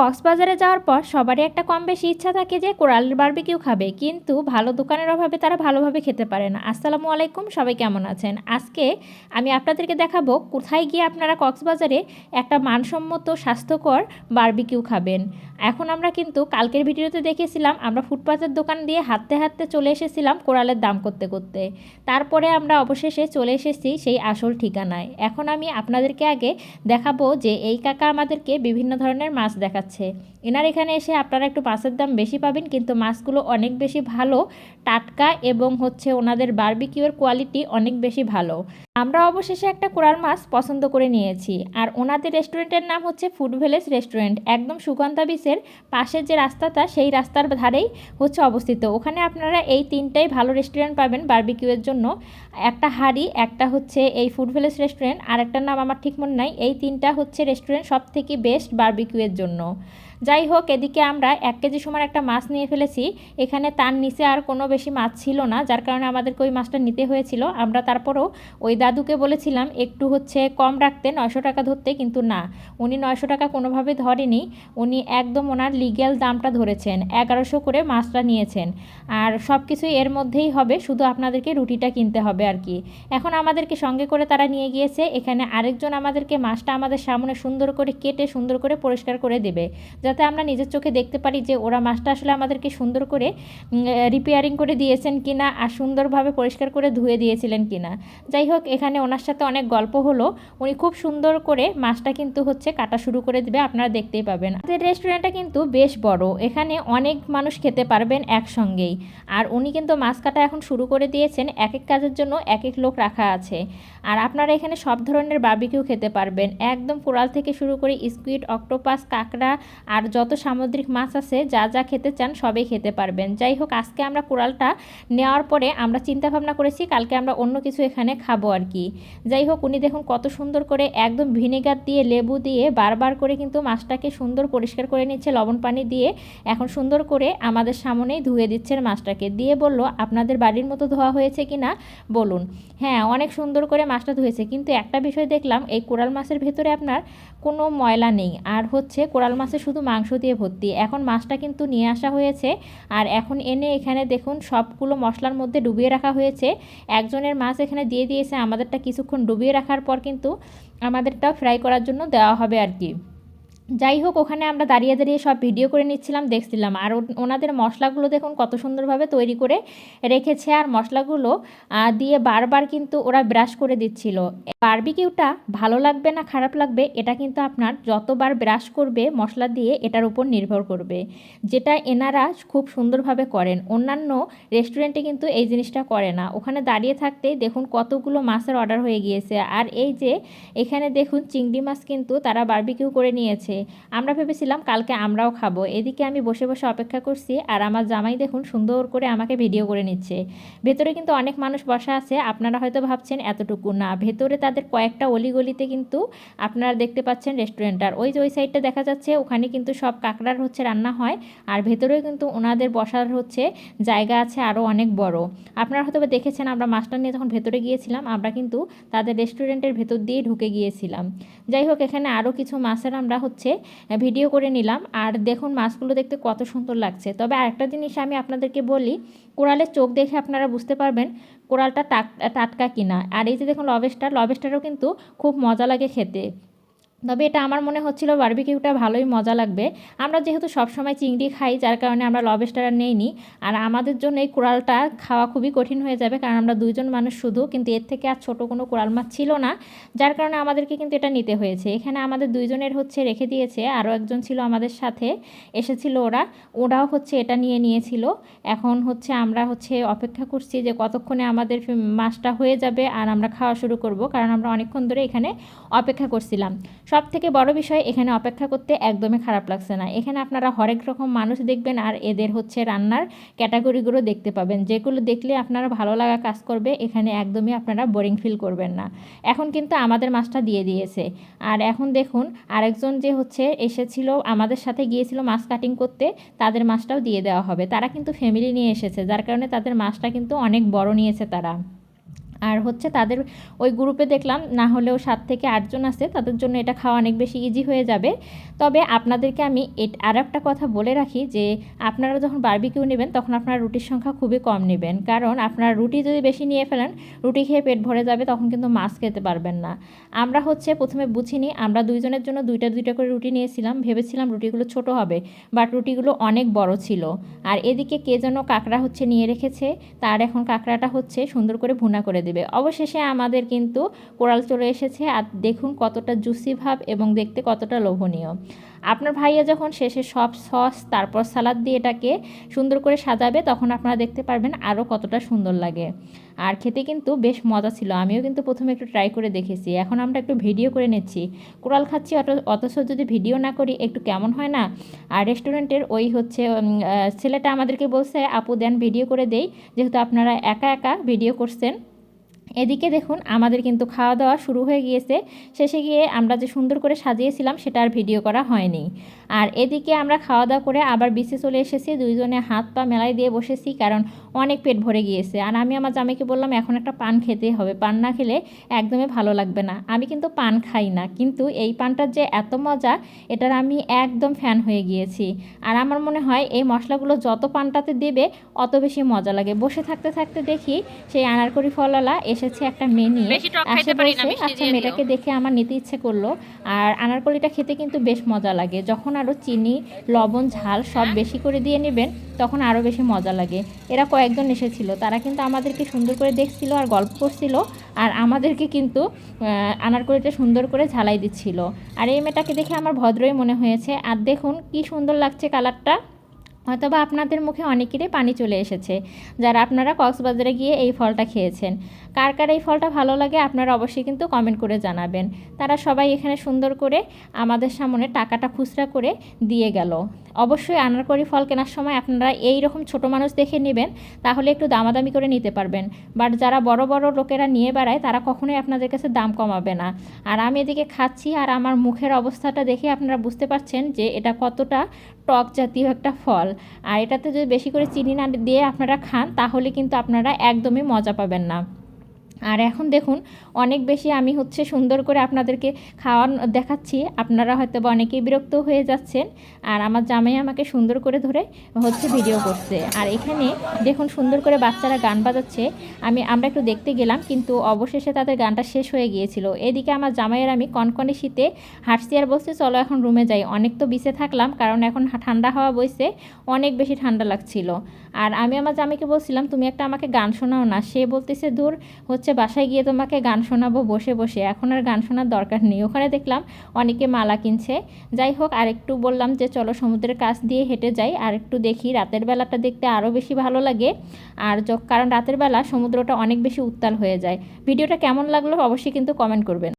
কক্সবাজারে যাওয়ার পর সবারই একটা কম বেশি ইচ্ছা থাকে যে কোরালের বারবিকিউ খাবে, কিন্তু ভালো দোকানের অভাবে তারা ভালোভাবে খেতে পারে না। আসসালামু আলাইকুম, সবাই কেমন আছেন? আজকে আমি আপনাদেরকে দেখাবো কোথায় গিয়ে আপনারা কক্সবাজারে একটা মানসম্মত স্বাস্থ্যকর বারবিকিউ খাবেন। এখন আমরা কিন্তু কালকের ভিডিওতে দেখেছিলাম, আমরা ফুটপাথের দোকান দিয়ে হাঁটতে হাঁটতে চলে এসেছিলাম কোরালের দাম করতে করতে। তারপরে আমরা অবশেষে চলে এসেছি সেই আসল ঠিকানায়। এখন আমি আপনাদেরকে আগে দেখাবো যে এই কাকা আমাদেরকে বিভিন্ন ধরনের মাছ দেখাচ্ছে। এনার এখানে এসে আপনারা একটু মাছের দাম বেশি পাবেন, কিন্তু মাছগুলো অনেক বেশি ভালো, টাটকা এবং হচ্ছে ওনাদের বার্বিকিউর কোয়ালিটি অনেক বেশি ভালো। আমরা অবশেষে একটা কোরাল মাছ পছন্দ করে নিয়েছি, আর ওনাদের রেস্টুরেন্টের নাম হচ্ছে ফুড ভিলেজ রেস্টুরেন্ট একদম সুগন্ধা বিচের পাশের যে রাস্তাটা, সেই রাস্তার ধারেই হচ্ছে অবস্থিত। ওখানে আপনারা এই তিনটাই ভালো রেস্টুরেন্ট পাবেন বারবিকিউয়ের জন্য। একটা হাড়ি, একটা হচ্ছে এই ফুড ভিলেজ রেস্টুরেন্ট আর একটার নাম আমার ঠিক মনে নাই, এই তিনটা হচ্ছে রেস্টুরেন্ট সব থেকে বেস্ট বার্বিকিউয়ের জন্য। যাই হোক, এদিকে আমরা এক কেজি সমান একটা মাছ নিয়ে ফেলেছি। এখানে তার নিচে আর কোনো বেশি মাছ ছিল না, যার কারণে আমাদেরকে ওই মাছটা নিতে হয়েছিল। আমরা তারপরেও ওই দাদুকে বলেছিলাম, একটু হচ্ছে কম রাখতে, নয়শো টাকা ধরতে। কিন্তু না, উনি নয়শো টাকা কোনোভাবে ধরেনি। উনি একদম ওনার লিগ্যাল দামটা ধরেছেন, এগারোশো করে মাছটা নিয়েছেন। আর সব কিছুই এর মধ্যেই হবে, শুধু আপনাদেরকে রুটিটা কিনতে হবে আর কি। এখন আমাদেরকে সঙ্গে করে তারা নিয়ে গিয়েছে, এখানে আরেকজন আমাদেরকে মাছটা আমাদের সামনে সুন্দর করে কেটে, সুন্দর করে পরিষ্কার করে দেবে। যাতে আমরা নিজের চোখে দেখতে পারি যে ওরা মাছটা আসলে আমাদেরকে সুন্দর করে রিপেয়ারিং করে দিয়েছেন কিনা আর সুন্দরভাবে পরিষ্কার করে ধুয়ে দিয়েছিলেন কিনা। যাই হোক, এখানে ওনার সাথে অনেক গল্প হলো। উনি খুব সুন্দর করে মাছটা কিন্তু হচ্ছে কাটা শুরু করে দেবে, আপনারা দেখতেই পাবেন। আমাদের রেস্টুরেন্টটা কিন্তু বেশ বড়। এখানে অনেক মানুষ খেতে পারবেন একসঙ্গেই। আর উনি কিন্তু মাছ কাটা এখন শুরু করে দিয়েছেন এক এক কাজের জন্য এক এক লোক রাখা আছে। আর আপনারা এখানে সব ধরনের বার্বিকিউ খেতে পারবেন। একদম কোরাল থেকে শুরু করে স্কুইড অক্টোপাস কাঁকড়া আর যত সামুদ্রিক মাছ আছে, যা যা খেতে চান সবই খেতে পারবেন। যাই হোক, আজকে আমরা কোরালটা নেওয়ার পরে আমরা চিন্তা ভাবনা করেছি, কালকে আমরা অন্য কিছু এখানে খাব আর কি। যাই হোক, উনি দেখুন কত সুন্দর করে একদম ভিনেগার দিয়ে লেবু দিয়ে বারবার করে কিন্তু মাছটাকে সুন্দর পরিষ্কার করে নিচ্ছে, লবণ পানি দিয়ে এখন সুন্দর করে আমাদের সামনেই ধুয়ে দিচ্ছেন মাছটাকে। দিয়ে বলল, আপনাদের বাড়ির মতো ধোয়া হয়েছে কি না? বলুন। হ্যাঁ অনেক সুন্দর করে মাছটা ধুয়েছে, কিন্তু একটা বিষয় দেখলাম, এই কোরাল মাছের ভেতরে আপনার কোনো ময়লা নেই। আর হচ্ছে কোরাল মাছে শুধু মাংস দিয়ে ভর্তি। এখন মাছটা কিন্তু নিয়ে আসা হয়েছে। আর এখন এনে এখানে দেখুন সবগুলো মশলার মধ্যে ডুবিয়ে রাখা হয়েছে। একজনের মাছ এখানে দিয়ে দিয়েছে, আমাদেরটা কিছুক্ষণ ডুবিয়ে রাখার পর কিন্তু আমাদেরটা ফ্রাই করার জন্য দেওয়া হবে আর কি। যাই হোক ওখানে আমরা দাঁড়িয়ে দাঁড়িয়ে সব ভিডিও করে নিচ্ছিলাম, দেখছিলাম। আর ওনাদের মশলাগুলো দেখুন কত সুন্দরভাবে তৈরি করে রেখেছে। আর মশলাগুলো দিয়ে বারবার কিন্তু ওরা ব্রাশ করে দিচ্ছিল। বারবিকিউটা ভালো লাগবে না খারাপ লাগবে, এটা কিন্তু আপনার যতবার ব্রাশ করবে মশলা দিয়ে এটার উপর নির্ভর করবে। যেটা এনারা খুব সুন্দরভাবে করেন। অন্যান্য রেস্টুরেন্টে কিন্তু এই জিনিসটা করে না। ওখানে দাঁড়িয়ে থাকতে দেখুন কতগুলো মাছের অর্ডার হয়ে গিয়েছে। আর এই যে, এখানে দেখুন চিংড়ি মাছ কিন্তু তারা বারবিকিউ করে নিয়েছে। আমরা ভেবেছিলাম কালকে আমরাও খাব। এদিকে আমি বসে বসে অপেক্ষা করছি আর আমার জামাই দেখুন সুন্দর করে আমাকে ভিডিও করে নিচ্ছে। ভেতরে কিন্তু অনেক মানুষ বসা আছে, আপনারা হয়তো ভাবছেন এতটুকু না। ভেতরে তাদের কয়েকটা অলিগলিতে কিন্তু আপনারা দেখতে পাচ্ছেন রেস্টুরেন্ট আর। ওই যে ওই সাইডটা দেখা যাচ্ছে, ওখানে কিন্তু সব কাঁকড়ার হচ্ছে রান্না হয় আর ভেতরেও কিন্তু ওনাদের বসার হচ্ছে জায়গা আছে আরও অনেক বড়। আপনারা হয়তো দেখেছেন আমরা মাস্টার নিয়ে যখন ভেতরে গিয়েছিলাম, আমরা কিন্তু তাদের রেস্টুরেন্টের ভেতর দিয়ে ঢুকে গিয়েছিলাম। যাই হোক, এখানে আরও কিছু মাছের আমরা হচ্ছে হচ্ছে ভিডিও করে নিলাম। আর দেখুন মাছগুলো দেখতে কত সুন্দর লাগছে। তবে আরেকটা জিনিস আমি আপনাদেরকে বলি, কোরালের চোখ দেখে আপনারা বুঝতে পারবেন কোরালটা টাটকা কিনা। আর এই যে দেখুন লবেস্টার, লবেস্টারও কিন্তু খুব মজা লাগে খেতে। তবে এটা আমার মনে হচ্ছিল বার্বিকিউটা ভালোই মজা লাগবে। আমরা যেহেতু সবসময় চিংড়ি খাই, যার কারণে আমরা লবেস্টার নেইনি। আর আমাদের জন্য এই কোরালটা খাওয়া খুবই কঠিন হয়ে যাবে, কারণ আমরা দুইজন মানুষ শুধু, কিন্তু এর থেকে আর ছোটো কোনো কোরাল মাছ ছিল না, যার কারণে আমাদেরকে কিন্তু এটা নিতে হয়েছে। এখানে আমাদের দুইজনের হচ্ছে রেখে দিয়েছে, আরও একজন ছিল আমাদের সাথে, এসেছিল ওরা, ওরাও হচ্ছে এটা নিয়ে নিয়েছিল। এখন হচ্ছে আমরা হচ্ছে অপেক্ষা করছি যে কতক্ষণে আমাদের মাছটা হয়ে যাবে, আর আমরা খাওয়া শুরু করব, কারণ আমরা অনেকক্ষণ ধরে এখানে অপেক্ষা করছিলাম। সব থেকে বড় বিষয়, এখানে অপেক্ষা করতে একদমই খারাপ লাগছে না। এখানে আপনারা হরেক রকম মানুষ দেখবেন আর এদের হচ্ছে রান্নার ক্যাটাগরিগুলো দেখতে পাবেন। যেগুলো দেখলে আপনারা ভালো লাগা কাজ করবে, এখানে একদমই আপনারা বোরিং ফিল করবেন না। এখন কিন্তু আমাদের মাছটা দিয়ে দিয়েছে। আর এখন দেখুন, আরেকজন যে হচ্ছে এসেছিল, আমাদের সাথে গিয়েছিল মাছ কাটিং করতে, তাদের মাছটাও দিয়ে দেওয়া হবে। তারা কিন্তু ফ্যামিলি নিয়ে এসেছে, যার কারণে তাদের মাছটা কিন্তু অনেক বড় নিয়েছে তারা। আর হচ্ছে তাদের ওই গ্রুপে দেখলাম, না হলেও সাত থেকে আটজন আছে, তাদের জন্য এটা খাওয়া অনেক বেশি ইজি হয়ে যাবে। তবে আপনাদেরকে আমি আর একটা কথা বলে রাখি যে, আপনারা যখন বারবিকিউ নেবেন, তখন আপনারা রুটির সংখ্যা খুবই কম নেবেন। কারণ আপনারা রুটি যদি বেশি নিয়ে ফেলেন, রুটি খেয়ে পেট ভরে যাবে, তখন কিন্তু মাছ খেতে পারবেন না। আমরা হচ্ছে প্রথমে বুঝিনি আমরা দুইজনের জন্য দুইটা দুইটা করে রুটি নিয়েছিলাম, ভেবেছিলাম রুটিগুলো ছোট হবে বাট রুটিগুলো অনেক বড় ছিল। আর এদিকে কে যেন কাঁকড়া হচ্ছে নিয়ে রেখেছে, তার এখন কাঁকড়াটা হচ্ছে সুন্দর করে ভুনা করে দেবে। অবশেষে আমাদের কিন্তু কোরাল চলে এসেছে। আর দেখুন কতটা জুসি ভাব এবং দেখতে কতটা লোভনীয়। আপনার ভাইয়া যখন শেষে সব সস তারপর সালাদ দিয়ে এটাকে সুন্দর করে সাজাবে, তখন আপনারা দেখতে পারবেন আরও কতটা সুন্দর লাগে। আর খেতে কিন্তু বেশ মজা ছিল। আমিও কিন্তু প্রথমে একটু ট্রাই করে দেখেছি। এখন আমরা একটু ভিডিও করে নিচ্ছি। কোরাল খাচ্ছি অত, অথচ যদি ভিডিও না করি, একটু কেমন হয় না? আর রেস্টুরেন্টের ওই হচ্ছে ছেলেটা আমাদেরকে বলছে, আপু দেন ভিডিও করে দেই। যেহেতু আপনারা একা একা ভিডিও করছেন। এদিকে দেখুন, আমাদের কিন্তু খাওয়া দাওয়া শুরু হয়ে গিয়েছে। শেষে গিয়ে আমরা যে সুন্দর করে সাজিয়েছিলাম, সেটা আর ভিডিও করা হয়নি। আর এদিকে আমরা খাওয়া দাওয়া করে আবার বিচে চলে এসেছি। দুইজনে হাত পা মেলাই দিয়ে বসেছি কারণ অনেক পেট ভরে গিয়েছে। আর আমি আমার জামাইকে বললাম এখন একটা পান খেতে হবে। পান না খেলে একদমই ভালো লাগবে না। আমি কিন্তু পান খাই না। কিন্তু এই পানটার যে এত মজা এটার আমি একদম ফ্যান হয়ে গিয়েছি। আর আমার মনে হয় এই মশলাগুলো যত পানটাতে দেবে অত বেশি মজা লাগে। বসে থাকতে থাকতে দেখি সেই আনারকরি ফলওয়ালা এসেছে একটা মেয়ে নিয়ে। আসে বলছে আচ্ছা মেয়েটাকে দেখে আমার নিতে ইচ্ছে করল। আর আনারকলিটা খেতে কিন্তু বেশ মজা লাগে। যখন আরও চিনি, লবণ, ঝাল সব বেশি করে দিয়ে নেবেন, তখন আরও বেশি মজা লাগে। এরা কয়েকজন এসেছিল, তারা কিন্তু আমাদেরকে সুন্দর করে দেখছিল আর গল্প করছিল, আর আমাদেরকে কিন্তু আনারকলিটা সুন্দর করে ঝালাই দিচ্ছিল। আর এই মেয়েটাকে দেখে আমার ভদ্রই মনে হয়েছে, আর দেখুন কি সুন্দর লাগছে কালারটা। অথবা আপনাদের মুখে অনেকেরই পানি চলে এসেছে, যারা আপনারা কক্সবাজারে গিয়ে এই ফলটা খেয়েছেন। কার কার এই ফলটা ভালো লাগে আপনারা অবশ্যই কিন্তু কমেন্ট করে জানাবেন। তারা সবাই এখানে সুন্দর করে আমাদের সামনে টাকাটা খুচরা করে দিয়ে গেল। অবশ্যই আনারকরি ফল কেনার সময় আপনারা এই রকম ছোটো মানুষ দেখে নেবেন, তাহলে একটু দামাদামি করে নিতে পারবেন। বাট যারা বড় বড় লোকেরা নিয়ে বেড়ায়, তারা কখনোই আপনাদের কাছে দাম কমাবে না। আর আমি এদিকে খাচ্ছি আর আমার মুখের অবস্থাটা দেখে আপনারা বুঝতে পারছেন যে এটা কতটা টক জাতীয় একটা ফল। আর এটাতে যদি বেশি করে চিনি না দিয়ে আপনারা খান, তাহলে কিন্তু আপনারা একদমই মজা পাবেন না। আর এখন দেখুন, অনেক বেশি আমি হচ্ছে সুন্দর করে আপনাদেরকে খাওয়ান, দেখাচ্ছি। আপনারা হয়তো বা অনেকেই বিরক্ত হয়ে যাচ্ছেন আর আমার জামাই আমাকে সুন্দর করে ধরে হচ্ছে ভিডিও করছে। আর এখানে দেখুন, সুন্দর করে বাচ্চারা গান বাজাচ্ছে। আমি, আমরা একটু দেখতে গেলাম, কিন্তু অবশেষে তাদের গানটা শেষ হয়ে গিয়েছিল। এদিকে আমার জামাইয়ের আমি কনকনে শীতে হাঁটছি আর বসছি, চলো এখন রুমে যাই। অনেক তো বিছে থাকলাম, কারণ এখন ঠান্ডা হওয়া বইছে, অনেক বেশি ঠান্ডা লাগছিল। আর আমি আমার জামাইকে বলছিলাম, তুমি একটা আমাকে গান শোনাও না। সে বলতেছে, দূর হচ্ছে বাসায় গিয়ে তোমাকে গান শোনাবো, বসে বসে। এখন আর গান শোনার দরকার নেই। ওখানে দেখলাম অনেকে মালা কিনছে। যাই হোক, আর একটু বললাম যে চলো সমুদ্রের কাছ দিয়ে হেঁটে যাই, আর একটু দেখি রাতের বেলাটা দেখতে আরও বেশি ভালো লাগে। আর কারণ রাতের বেলা সমুদ্রটা অনেক বেশি উত্তাল হয়ে যায়। ভিডিওটা কেমন লাগল অবশ্যই কিন্তু কমেন্ট করবেন।